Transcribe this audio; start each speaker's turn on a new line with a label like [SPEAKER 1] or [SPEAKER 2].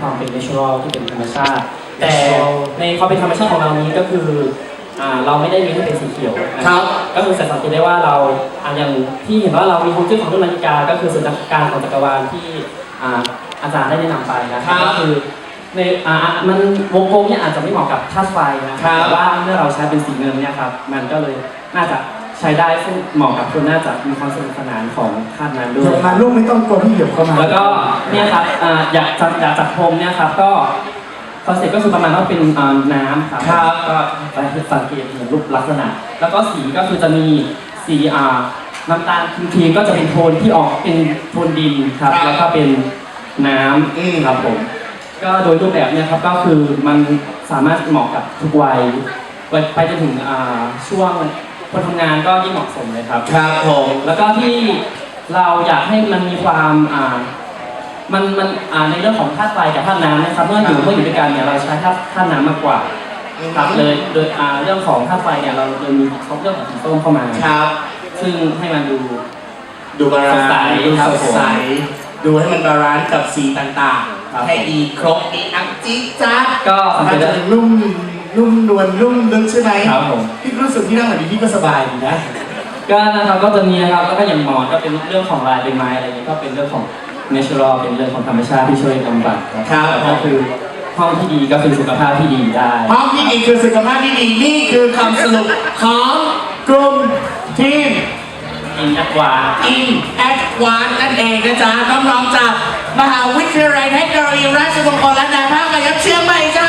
[SPEAKER 1] ความเป็น natural ที่เป็นธรรมชาติ แต่
[SPEAKER 2] natural
[SPEAKER 1] ในความเป็นธรรมชาติของเรานี้ก็คืออ่าเราไม่ได้มีให้เป็นสีเขียวนะครับก็คือสังเกตได้ว่าเราอ่าอย่างที่เห็นว่าเรามีฮวงจุ้ยของต้นนาฬิกา ก็คือส่วนการของจักรวาลที่อ่าอาจารย์ได้แนะนำไปนะครับ
[SPEAKER 2] ครับ
[SPEAKER 1] ก็คือในอ่ามันวงกลมเนี่ยอาจจะไม่เหมาะกับธาตุไฟนะค
[SPEAKER 2] ครั
[SPEAKER 1] รับบแต่ว่าเมื่อเราใช้เป็นสีเงินเนี่ยครับมันก็เลยน่าจะ ใช้ได้ซึ่งเหมาะกับคนน่าจะมีความสนุกสนานของธาตุนั้นด้
[SPEAKER 3] เดี๋
[SPEAKER 1] วย
[SPEAKER 3] ยว มาลูกไม่ต้องกลัวพี่เหยียบเข้ามา
[SPEAKER 1] แล้วก็เนี่ยครับอ่าอยากจะอยากจัดพรมเนี่ยครับก็คอนเซ็ปต์ก็คือประมาณว่าเป็นอ่าน้ำครับ
[SPEAKER 2] ครับ
[SPEAKER 1] ก็ไปสังเกตเห็นรูปลักษณะ แล้วก็สีก็คือจะมีสีอ่าน้ำตาลครีมๆก็จะเป็นโทนที่ออกเป็นโทนดินครับ
[SPEAKER 2] ครับ
[SPEAKER 1] แล้วก็เป็นน้
[SPEAKER 2] อืมำ
[SPEAKER 1] ครับผมก็โดยรูปแบบเนี่ยครับก็คือมันสามารถเหมาะกับทุกวัยไปไปจนถึงอ่าช่วง คนทำงานก็ยิ่งเหมาะสมเลยครับ
[SPEAKER 2] ครับผม
[SPEAKER 1] แล้วก็ที่เราอยากให้มันมีความอ่ามันมันอ่าในเรื่องของธาตุไฟกับธาตุน้ำนะครับเมื่ออยู่
[SPEAKER 2] ครับ
[SPEAKER 1] เมื่ออยู่ด้วยกันเนี่ยเราใช้ธาตุธาตุน้ำมากกว่าครับเลยโดยอ่าเรื่องของธาตุไฟเนี่ยเราเลยมีเขาเรื่องของสีส้มเข้ามา
[SPEAKER 2] ครับ
[SPEAKER 1] ซึ่งให้มันดู
[SPEAKER 2] ดูบาลาน
[SPEAKER 1] สดใส
[SPEAKER 2] ซ์ดู
[SPEAKER 1] ครับ
[SPEAKER 2] สดใสดูให้มันบาลานซ์กับสีต่าง
[SPEAKER 1] ครับ
[SPEAKER 2] ๆให้ดีครบมีอังจิ๊กจ้า
[SPEAKER 1] ก็สังเก
[SPEAKER 2] ถ้า
[SPEAKER 1] ต
[SPEAKER 2] จะ
[SPEAKER 1] ได้
[SPEAKER 2] เป็นนุ่ม นุ่มนวลนุ่มลึกใช่ไหม
[SPEAKER 1] ครับผม
[SPEAKER 2] พี่รู้สึกที่นั่งแบบนี้พี่ก็สบายดีนะ
[SPEAKER 1] ก็นะครับก็จะมีนะครับแล้วก็อย่างหมอนก็เป็นเรื่องของลายใบไม้อะไรอย่างนี้ก็เป็นเรื่องของ natural เป็นเรื่องของธรรมชาติที่ช่วยบำบัดครับ
[SPEAKER 2] ครับ
[SPEAKER 1] ก็คือห้องที่ดีก็คือสุขภาพที่ดีได้
[SPEAKER 2] ห้องที่ดีคือสุขภาพที่ดีนี่คือคำสรุปของกลุ่มทีม
[SPEAKER 1] อินแอดวาน
[SPEAKER 2] In at One นั่นเองนะจ๊ะน้องๆจากมหาวิทยาลัยเทคโนโลยีราชมงคลล้านนาภาคกายับเชียงใหม่จ้า